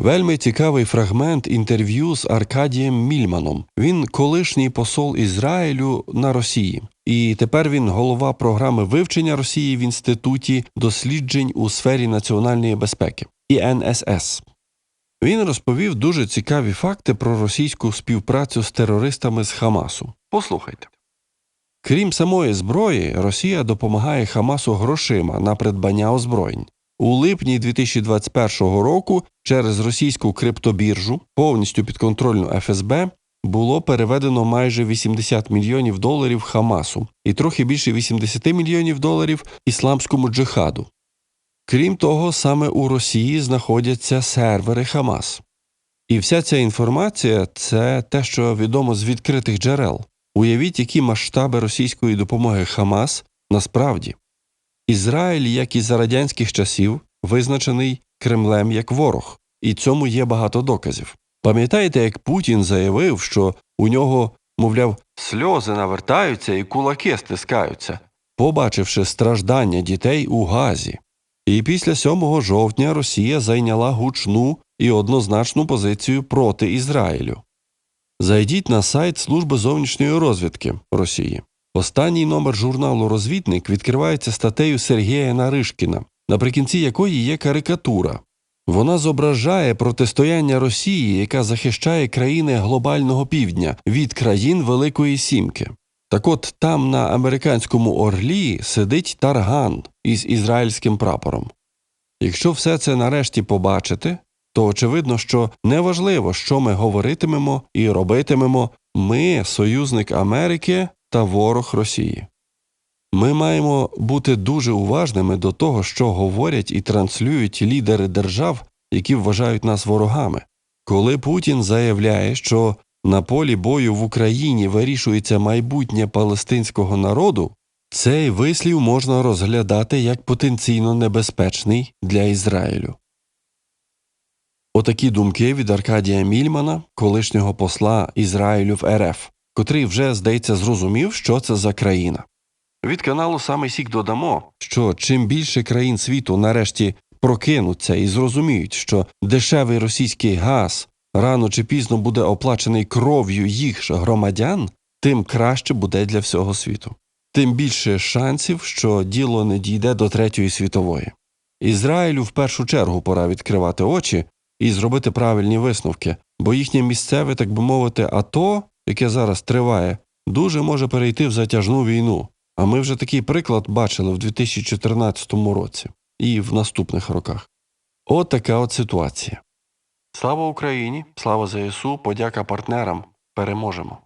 Вельми цікавий фрагмент інтерв'ю з Аркадієм Мільманом. Він колишній посол Ізраїлю на Росії, і тепер він голова програми вивчення Росії в інституті досліджень у сфері національної безпеки ІНСС. Він розповів дуже цікаві факти про російську співпрацю з терористами з Хамасу. Послухайте. Крім самої зброї, Росія допомагає Хамасу грошима на придбання озброєнь. У липні 2021 року через російську криптобіржу, повністю підконтрольну ФСБ, було переведено майже 80 мільйонів доларів Хамасу і трохи більше 80 мільйонів доларів ісламському джихаду. Крім того, саме у Росії знаходяться сервери Хамас. І вся ця інформація це те, що відомо з відкритих джерел. Уявіть, які масштаби російської допомоги Хамас насправді. Ізраїль, як і за радянських часів, визначений Кремлем як ворог, і цьому є багато доказів. Пам'ятаєте, як Путін заявив, що у нього, мовляв, сльози навертаються і кулаки стискаються, побачивши страждання дітей у Газі. І після 7 жовтня Росія зайняла гучну і однозначну позицію проти Ізраїлю. Зайдіть на сайт Служби зовнішньої розвідки Росії. Останній номер журналу Розвідник відкривається статтею Сергія Наришкіна, наприкінці якої є карикатура. Вона зображає протистояння Росії, яка захищає країни глобального півдня від країн Великої Сімки. Так от там на американському орлі сидить тарган із ізраїльським прапором. Якщо все це нарешті побачити, то очевидно, що неважливо, що ми говоритимемо і робитимемо, ми союзник Америки та ворог Росії. Ми маємо бути дуже уважними до того, що говорять і транслюють лідери держав, які вважають нас ворогами. Коли Путін заявляє, що на полі бою в Україні вирішується майбутнє палестинського народу, цей вислів можна розглядати як потенційно небезпечний для Ізраїлю. Отакі думки від Аркадія Мільмана, колишнього посла Ізраїлю в РФ, котрий вже, здається, зрозумів, що це за країна. Від каналу саме сік додамо, що чим більше країн світу нарешті прокинуться і зрозуміють, що дешевий російський газ рано чи пізно буде оплачений кров'ю їх ж громадян, тим краще буде для всього світу. Тим більше шансів, що діло не дійде до Третьої світової. Ізраїлю в першу чергу пора відкривати очі і зробити правильні висновки, бо їхнє місцеве, так би мовити, АТО, яке зараз триває, дуже може перейти в затяжну війну. А ми вже такий приклад бачили в 2014 році і в наступних роках. От така от ситуація. Слава Україні! Слава ЗСУ! Подяка партнерам! Переможемо!